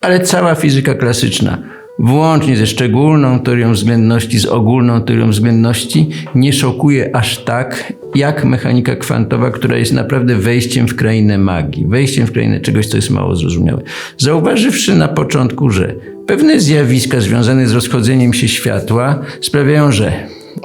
Ale cała fizyka klasyczna, włącznie ze szczególną teorią względności, z ogólną teorią względności, nie szokuje aż tak, jak mechanika kwantowa, która jest naprawdę wejściem w krainę magii, wejściem w krainę czegoś, co jest mało zrozumiałe. Zauważywszy na początku, że pewne zjawiska związane z rozchodzeniem się światła sprawiają, że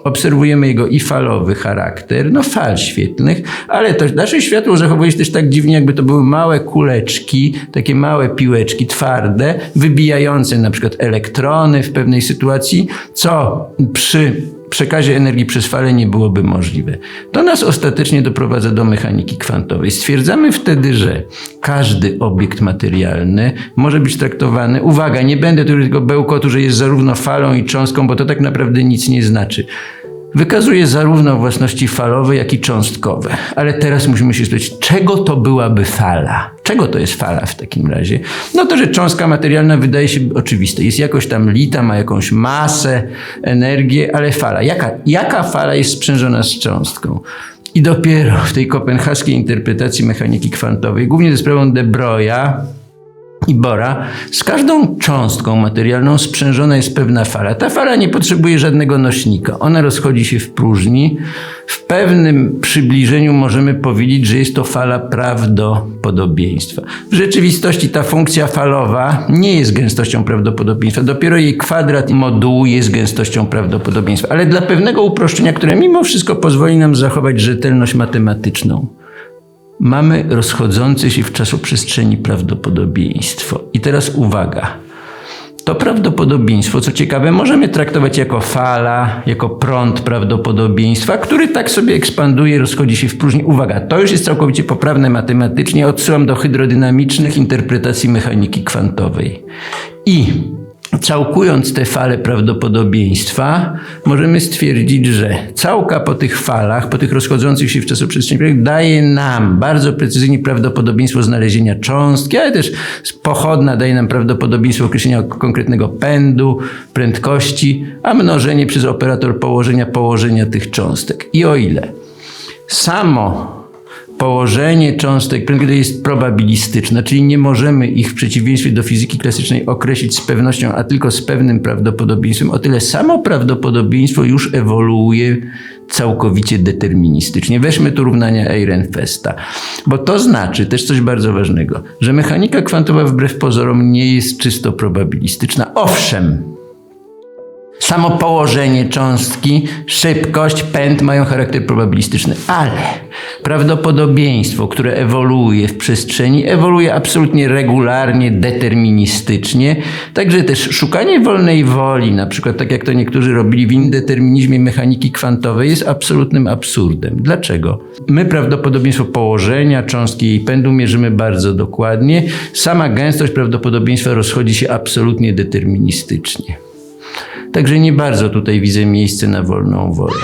obserwujemy jego i falowy charakter, no fal świetlnych, ale to nasze światło zachowuje się też tak dziwnie, jakby to były małe kuleczki, takie małe piłeczki twarde, wybijające na przykład elektrony w pewnej sytuacji, co przy przekazie energii przez falę nie byłoby możliwe. To nas ostatecznie doprowadza do mechaniki kwantowej. Stwierdzamy wtedy, że każdy obiekt materialny może być traktowany, uwaga, nie będę tu tylko bełkotu, że jest zarówno falą i cząstką, bo to tak naprawdę nic nie znaczy. Wykazuje zarówno własności falowe, jak i cząstkowe. Ale teraz musimy się spytać, czego to byłaby fala? Czego to jest fala w takim razie? No to, że cząstka materialna wydaje się oczywiste. Jest jakoś tam lita, ma jakąś masę, energię, ale fala. Jaka, jaka fala jest sprzężona z cząstką? I dopiero w tej kopenhaskiej interpretacji mechaniki kwantowej, głównie ze sprawą de Broya, i Bora, z każdą cząstką materialną sprzężona jest pewna fala. Ta fala nie potrzebuje żadnego nośnika. Ona rozchodzi się w próżni. W pewnym przybliżeniu możemy powiedzieć, że jest to fala prawdopodobieństwa. W rzeczywistości ta funkcja falowa nie jest gęstością prawdopodobieństwa. Dopiero jej kwadrat modułu jest gęstością prawdopodobieństwa. Ale dla pewnego uproszczenia, które mimo wszystko pozwoli nam zachować rzetelność matematyczną mamy rozchodzące się w czasoprzestrzeni prawdopodobieństwo. I teraz uwaga. To prawdopodobieństwo, co ciekawe, możemy traktować jako fala, jako prąd prawdopodobieństwa, który tak sobie ekspanduje, rozchodzi się w próżni. Uwaga, to już jest całkowicie poprawne matematycznie. Odsyłam do hydrodynamicznych interpretacji mechaniki kwantowej. I Całkując te fale prawdopodobieństwa, możemy stwierdzić, że całka po tych falach, po tych rozchodzących się w czasoprzestrzeni, daje nam bardzo precyzyjnie prawdopodobieństwo znalezienia cząstki, ale też pochodna daje nam prawdopodobieństwo określenia konkretnego pędu, prędkości, a mnożenie przez operator położenia położenia tych cząstek. I o ile samo położenie cząstek prędkości jest probabilistyczne, czyli nie możemy ich w przeciwieństwie do fizyki klasycznej określić z pewnością, a tylko z pewnym prawdopodobieństwem. O tyle samo prawdopodobieństwo już ewoluuje całkowicie deterministycznie. Weźmy tu równania Ehrenfesta, bo to znaczy też coś bardzo ważnego, że mechanika kwantowa wbrew pozorom nie jest czysto probabilistyczna. Owszem, Samo położenie cząstki, szybkość, pęd mają charakter probabilistyczny, ale prawdopodobieństwo, które ewoluuje w przestrzeni, ewoluuje absolutnie regularnie, deterministycznie. Także też szukanie wolnej woli, na przykład tak jak to niektórzy robili w indeterminizmie mechaniki kwantowej, jest absolutnym absurdem. Dlaczego? My prawdopodobieństwo położenia cząstki i pędu mierzymy bardzo dokładnie. Sama gęstość prawdopodobieństwa rozchodzi się absolutnie deterministycznie. Także nie bardzo tutaj widzę miejsce na wolną wolę.